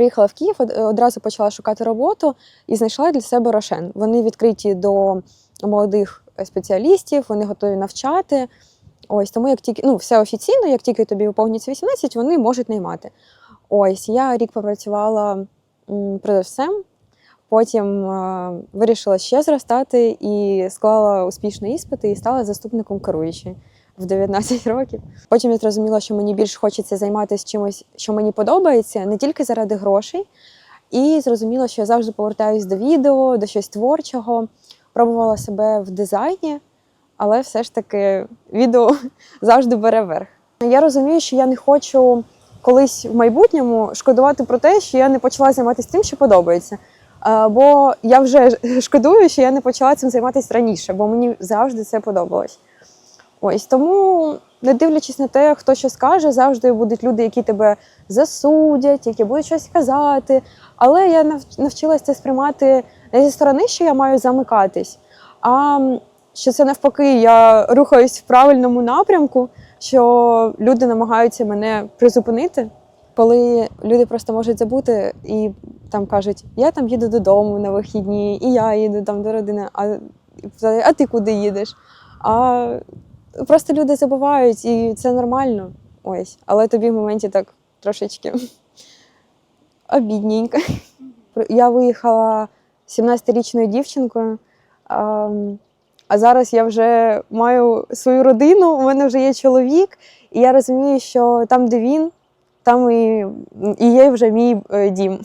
приїхала в Київ, одразу почала шукати роботу і знайшла для себе Рошен. Вони відкриті до молодих спеціалістів, вони готові навчати. Ось тому, як тільки ну, все офіційно, як тільки тобі виповнюється 18, вони можуть наймати. Ось я рік попрацювала продавцем, потім е, вирішила ще зростати і склала успішно іспити і стала заступником керуючої в 19 років. Потім я зрозуміла, що мені більш хочеться займатися чимось, що мені подобається, не тільки заради грошей. І зрозуміла, що я завжди повертаюсь до відео, до щось творчого. Пробувала себе в дизайні, але все ж таки відео завжди бере верх. Я розумію, що я не хочу колись в майбутньому шкодувати про те, що я не почала займатися тим, що подобається. Бо я вже шкодую, що я не почала цим займатися раніше, бо мені завжди це подобалось. Ось тому, не дивлячись на те, хто що скаже, завжди будуть люди, які тебе засудять, які будуть щось казати. Але я навчилася це сприймати не зі сторони, що я маю замикатись, а що це навпаки, я рухаюсь в правильному напрямку, що люди намагаються мене призупинити. Коли люди просто можуть забути і там кажуть, я там їду додому на вихідні, і я їду там до родини, а, а ти куди їдеш? А просто люди забувають, і це нормально. Ось. Але тобі в моменті так трошечки обідненько. Я виїхала 17-річною дівчинкою, а, зараз я вже маю свою родину, у мене вже є чоловік, і я розумію, що там, де він, там і, і є вже мій е, дім.